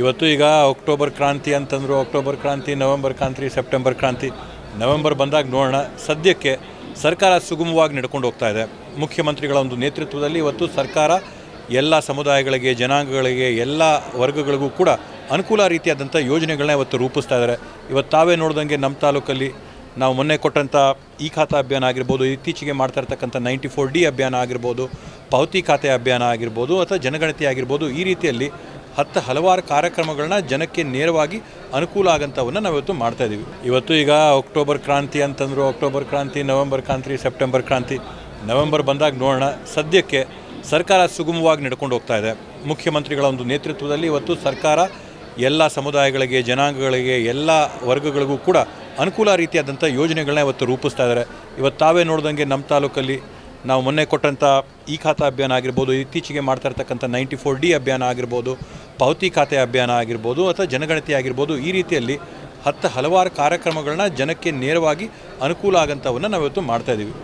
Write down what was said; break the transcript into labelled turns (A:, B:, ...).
A: ಇವತ್ತು ಈಗ ಅಕ್ಟೋಬರ್ ಕ್ರಾಂತಿ ಅಂತಂದರು, ಅಕ್ಟೋಬರ್ ಕ್ರಾಂತಿ, ನವೆಂಬರ್ ಕ್ರಾಂತಿ, ಸೆಪ್ಟೆಂಬರ್ ಕ್ರಾಂತಿ, ನವೆಂಬರ್ ಬಂದಾಗ ನೋಡೋಣ. ಸದ್ಯಕ್ಕೆ ಸರ್ಕಾರ ಸುಗಮವಾಗಿ ನಡ್ಕೊಂಡು ಹೋಗ್ತಾ ಇದೆ. ಮುಖ್ಯಮಂತ್ರಿಗಳ ಒಂದು ನೇತೃತ್ವದಲ್ಲಿ ಇವತ್ತು ಸರ್ಕಾರ ಎಲ್ಲ ಸಮುದಾಯಗಳಿಗೆ, ಜನಾಂಗಗಳಿಗೆ, ಎಲ್ಲ ವರ್ಗಗಳಿಗೂ ಕೂಡ ಅನುಕೂಲ ರೀತಿಯಾದಂಥ ಯೋಜನೆಗಳನ್ನ ಇವತ್ತು ರೂಪಿಸ್ತಾ ಇದ್ದಾರೆ. ಇವತ್ತು ತಾವೇ ನೋಡ್ದಂಗೆ ನಮ್ಮ ತಾಲೂಕಲ್ಲಿ ನಾವು ಮೊನ್ನೆ ಕೊಟ್ಟಂಥ ಈ ಖಾತಾ ಅಭಿಯಾನ ಆಗಿರ್ಬೋದು, ಇತ್ತೀಚೆಗೆ ಮಾಡ್ತಾ ಇರ್ತಕ್ಕಂಥ ನೈಂಟಿ ಫೋರ್ ಡಿ ಅಭಿಯಾನ ಆಗಿರ್ಬೋದು ಪಾವತಿ ಖಾತೆ ಅಭಿಯಾನ ಆಗಿರ್ಬೋದು ಅಥವಾ ಜನಗಣತಿ ಆಗಿರ್ಬೋದು, ಈ ರೀತಿಯಲ್ಲಿ ಹತ್ತು ಹಲವಾರು ಕಾರ್ಯಕ್ರಮಗಳನ್ನ ಜನಕ್ಕೆ ನೇರವಾಗಿ ಅನುಕೂಲ ಆಗಂಥವನ್ನು ನಾವು ಇವತ್ತು ಮಾಡ್ತಾ ಇದ್ದೀವಿ ಇವತ್ತು ಈಗ ಅಕ್ಟೋಬರ್ ಕ್ರಾಂತಿ ಅಂತಂದರು, ಅಕ್ಟೋಬರ್ ಕ್ರಾಂತಿ, ನವೆಂಬರ್ ಕ್ರಾಂತಿ, ಸೆಪ್ಟೆಂಬರ್ ಕ್ರಾಂತಿ, ನವೆಂಬರ್ ಬಂದಾಗ ನೋಡೋಣ. ಸದ್ಯಕ್ಕೆ ಸರ್ಕಾರ ಸುಗಮವಾಗಿ ನಡ್ಕೊಂಡು ಹೋಗ್ತಾ ಇದೆ. ಮುಖ್ಯಮಂತ್ರಿಗಳ ಒಂದು ನೇತೃತ್ವದಲ್ಲಿ ಇವತ್ತು ಸರ್ಕಾರ ಎಲ್ಲ ಸಮುದಾಯಗಳಿಗೆ, ಜನಾಂಗಗಳಿಗೆ, ಎಲ್ಲ ವರ್ಗಗಳಿಗೂ ಕೂಡ ಅನುಕೂಲ ರೀತಿಯಾದಂಥ ಯೋಜನೆಗಳನ್ನ ಇವತ್ತು ರೂಪಿಸ್ತಾ ಇದ್ದಾರೆ ಇವತ್ತು ತಾವೇ ನೋಡ್ದಂಗೆ ನಮ್ಮ ತಾಲೂಕಲ್ಲಿ ನಾವು ಮೊನ್ನೆ ಕೊಟ್ಟಂಥ ಈ ಖಾತಾ ಅಭಿಯಾನ ಆಗಿರ್ಬೋದು, ಇತ್ತೀಚೆಗೆ ಮಾಡ್ತಾ ಇರ್ತಕ್ಕಂಥ ನೈಂಟಿ ಫೋರ್ ಡಿ ಅಭಿಯಾನ ಆಗಿರ್ಬೋದು ಪಾವತಿ ಖಾತೆ ಅಭಿಯಾನ ಆಗಿರ್ಬೋದು, ಅಥವಾ ಜನಗಣತಿ ಆಗಿರ್ಬೋದು, ಈ ರೀತಿಯಲ್ಲಿ ಹತ್ತು ಹಲವಾರು ಕಾರ್ಯಕ್ರಮಗಳನ್ನ ಜನಕ್ಕೆ ನೇರವಾಗಿ ಅನುಕೂಲ ಆಗಂಥವನ್ನು ನಾವಿವತ್ತು ಮಾಡ್ತಾಯಿದ್ದೀವಿ